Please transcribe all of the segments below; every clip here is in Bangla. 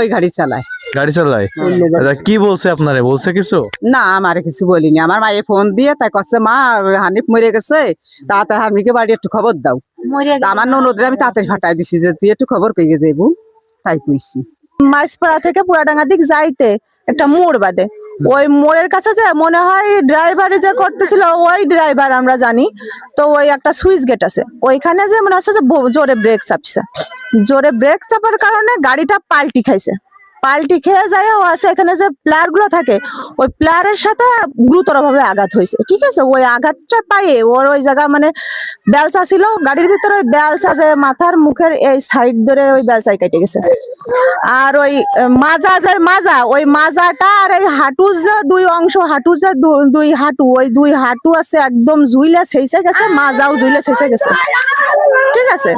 ওই গাড়ি চালায়। গাড়ি চালায়? কি বলছে আপনারে? বলছে কিছু? না আমার কিছু বলিনি। আমার মায়ে ফোন দিয়ে তাই কচ্ছে মা হানিফ মরে গেছে। তাতে হানিকে বাড়ি একটু খবর দাও। আমার ননদরে আমি তাড়াতাড়ি ফাটাই দিছি যে তুই একটু খবর কইয়ে যাব তাই কইছি। মাছপাড়া থেকে পুরাডাঙ্গা দিক যাইতে একটা মোড় বাদে। ওই মোড়ের কাছে যে মনে হয় ড্রাইভারে যে করতেছিল, ওই ড্রাইভার আমরা জানি। তো ওই একটা সুইচ গেট আছে। ওইখানে যে মনে হচ্ছে যে জোরে ব্রেক চাপছে। জোরে ব্রেক চাপার কারণে গাড়িটা পাল্টি খাইছে। পাল্টি খেয়ে যায় ও আছে এখানে যে প্লেয়ারগুলো থাকে, ওই প্লেয়ারের সাথে গুরুতর ভাবে আঘাত হয়েছে। ঠিক আছে? ওই আঘাতটা পাইয়ে ওর ওই জায়গা মানে বেলসা ছিল, গাড়ির ভিতরে ওই বেলসা যে মাথার মুখের এই সাইড ধরে ওই বেলসাই কেটে গেছে। আর ওই মাজা যে মাজা ওই মাজাটা আর এই হাঁটুর যে দুই অংশ হাঁটুর যে দুই হাঁটু ওই দুই হাঁটু আছে একদম ঝুইলে ছেইছে গেছে মাজাও ঝুইলে ছেইছে গেছে। ঠিক আছে?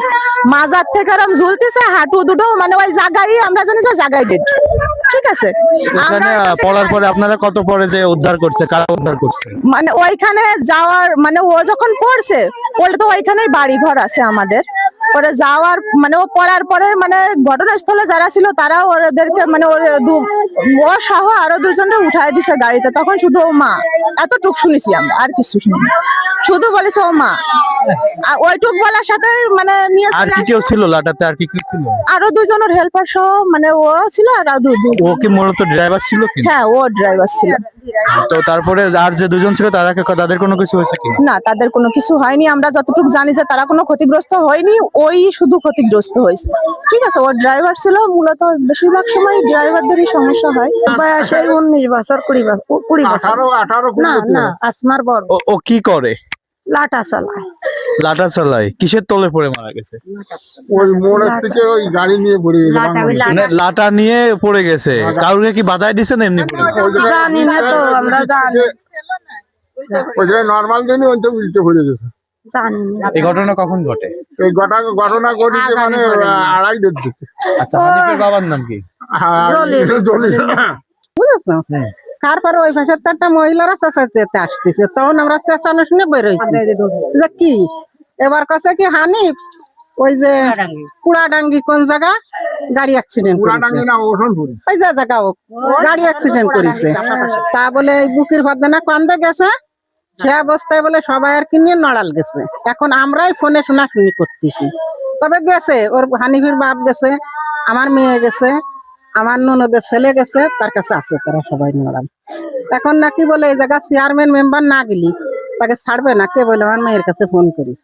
মাজার থেকে এরম ঝুলতেছে হাঁটু দুটো মানে ওই জায়গায় আমরা জানি যে জায়গায় ডেড ঠিক আছে? ওখানে পড়ার পরে আপনারা কত পরে যে উদ্ধার করছে কারা উদ্ধার করছে? মানে ওইখানে যাওয়ার মানে ও যখন পড়ছে পড়লে তো ওইখানেই বাড়ি ঘর আছে আমাদের। ওরা যাওয়ার মানে ও পড়ার পরে মানে ঘটনাস্থলে যারা ছিল তারাও ওদেরকে মানে ওর ও সহ আরও দুজনকে উঠায় দিছে গাড়িতে। তখন শুধু মা। এতটুক শুনেছি আমরা, আর কিছু শুনি শুধু বলেছে ও মা। আর ওইটুক বলার সাথে মানে নিয়ে আর কি কেউ ছিল লাটাতে? আর কি কি ছিল? আরও দুজনের হেল্পার সহ মানে ও ছিল আর আরও ও কি মূলত ড্রাইভার ছিল কি? হ্যাঁ ও ড্রাইভার ছিল। তো তারপরে আর যে দুজন ছিল তারা কি- তাদের কোনো কিছু হয়েছে কি? না তাদের কোনো কিছু হয়নি। আমরা যতটুকু জানি যে তারা কোনো ক্ষতিগ্রস্ত হয়নি ওই শুধু ক্ষতিগ্রস্ত হয়েছে। ঠিক আছে ও ড্রাইভার ছিল। মূলত বেশিরভাগ সময় ড্রাইভারদেরই সমস্যা হয়। বয়স এই উনিশ বছর কুড়ি বছর কুড়ি বছর। না না আসমার বড়। ও কি করে? লাটা চালায়। লাটা চালায়। কিসের তলে পড়ে মারা গেছে? ওই মোড়ের থেকে ওই গাড়ি নিয়ে পড়ে গেছে লাটা নিয়ে পড়ে গেছে। কাউকে কি বাধাই দিছে না এমনি জানি না তো আমরা জানি। ওই জায়গায় নর্মাল দিনই ওই তো উল্টে পড়ে গেছে। এই ঘটনা কখন ঘটে? এই ঘটনা ঘটনা ঘটেছে মানে আড়াইটের দিকে। আচ্ছা হানিফের বাবার নাম কি? আর জলিল। জলিল। বুঝেছ তারপরে ওই পাশে তো একটা মহিলারা চেঁচাইতে আসতেছে। তখন আমরা চেঁচানো শুনে বেরোইছি যে কি? এবার কাছে কি হানিফ ওই যে কুড়াডাঙ্গি কোন জায়গা? গাড়ি অ্যাক্সিডেন্ট ওই যে জায়গা ও গাড়ি অ্যাক্সিডেন্ট করেছে। তা বলে এই বুকের ভদ্রনা কান্দে গেছে। সে অবস্থায় বলে সবাই আর কি নিয়ে নড়াল গেছে। এখন আমরাই ফোনে শোনাশুনি করতেছি। তবে গেছে ওর হানিফির বাপ গেছে আমার মেয়ে গেছে। আমার ননদের ছেলে গেছে, তার কাছে আছে তারা সবাই নড়াল এখন নাকি বলে, এই জায়গা চেয়ারম্যান মেম্বার না গেলি, তাকে ছাড়বে না? কে বলে, আমার মেয়ের কাছে ফোন করিস।